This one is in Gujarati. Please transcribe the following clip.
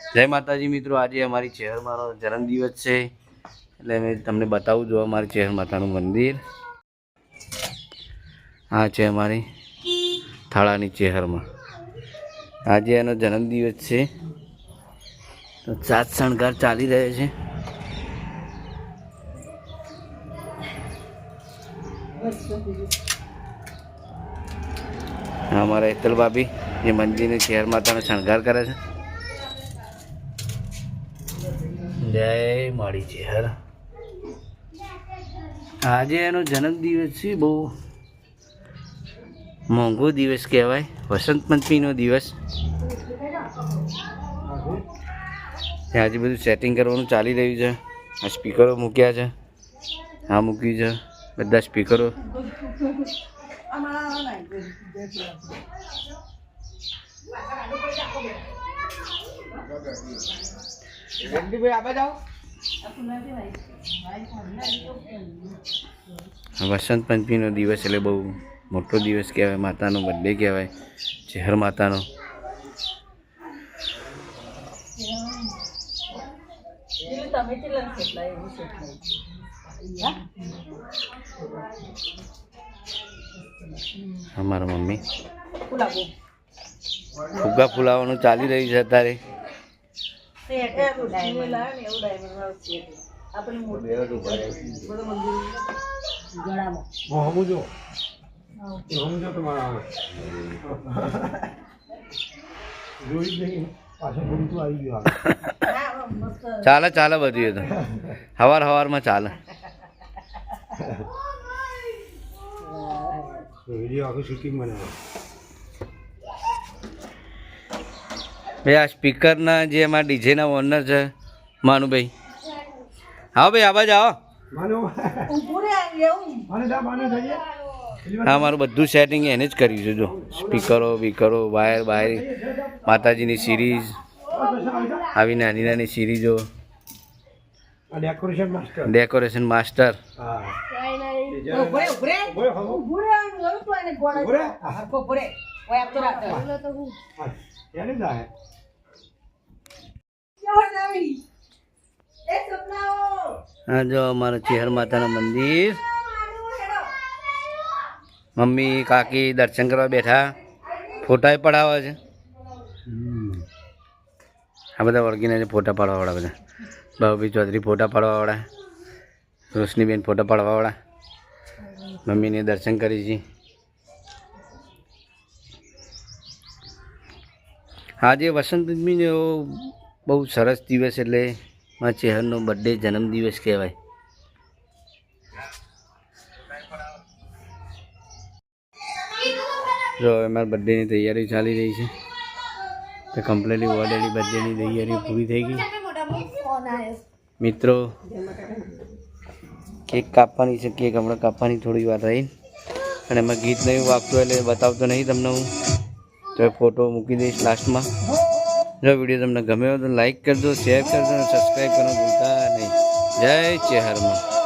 જય માતાજી મિત્રો, આજે અમારી ચેહર મારો જન્મદિવસ છે. એટલે મેં તમને બતાવું જો અમારી ચહેર માતાનું મંદિર. આ છે અમારી થાળાની ચહેરમાં. આજે એનો જન્મદિવસ છે. તો સાત શણગાર ચાલી રહ્યો છે. અમારા હેતલ ભાભી જે મંદિરને ચહેર માતાનો શણગાર કરે છે. જય માળી હર આજે એનો જન્મદિવસ છે, બહુ મોંઘો દિવસ કહેવાય, વસંત પંચમીનો દિવસ. આજે બધું સેટિંગ કરવાનું ચાલી રહ્યું છે. આ સ્પીકરો મૂક્યા છે. આ મૂક્યું છે. બધા સ્પીકરો વસંત પંચમીનો દિવસ એટલે બહુ મોટો દિવસ કહેવાય, માતાનો બર્થડે કહેવાય ચહેર માતાનો. અમારા મમ્મી. ફુગ્ગા ફુલાવાનું ચાલી રહ્યું છે અત્યારે. ચાલે ચાલે બધું એ તો. હવાર હવારમાં ચાલે. ભાઈ આ સ્પીકરના જે એમાં ડીજેના ઓનર છે માનુભાઈ. આવો ભાઈ આવાજ આવો. હા મારું બધું સેટિંગ એને જ કર્યું છે જો. સ્પીકરો બીકરો વાયર વાયર માતાજીની સિરીઝ આવી નાની નાની સિરીઝો ડેકોરેશન માસ્ટર ડેકોરેશન માસ્ટર હા. એને જાય હા? જો અમારા ચેહર માતાનું મંદિર. મમ્મી કાકી દર્શન કરવા બેઠા. ફોટા પડાવે છે. આ બધા ઓળખીને છે ફોટા પાડવાવાળા બધા. ભાવભી ચૌધરી ફોટા પાડવાવાળા. રોશનીબેન ફોટા પાડવાવાળા. મમ્મીને દર્શન કરી છે. આજે વસંત પંચમીનો બહુ સરસ દિવસ એટલે મારા ચહેરનો બર્થડે જન્મદિવસ કહેવાય. જો હવે મારા બર્થડેની તૈયારી ચાલી રહી છે. તો કમ્પ્લીટલી ઓલરેડી બર્થડેની તૈયારી પૂરી થઈ ગઈ. મિત્રો, કેક કાપવાની છે, કેક હમણાં કાપવાની થોડી વાર રહી. અને એમાં ગીત નહીં વાગતું એટલે બતાવતો નહીં તમને હું. ફોટો મૂકી દઈશ લાસ્ટમાં જો વીડિયો તમને ગમ્યો તો લાઈક કરજો શેર કરજો અને સબસ્ક્રાઈબ કરવાનું ભૂલતા નહીં. જય ચેહરમાં.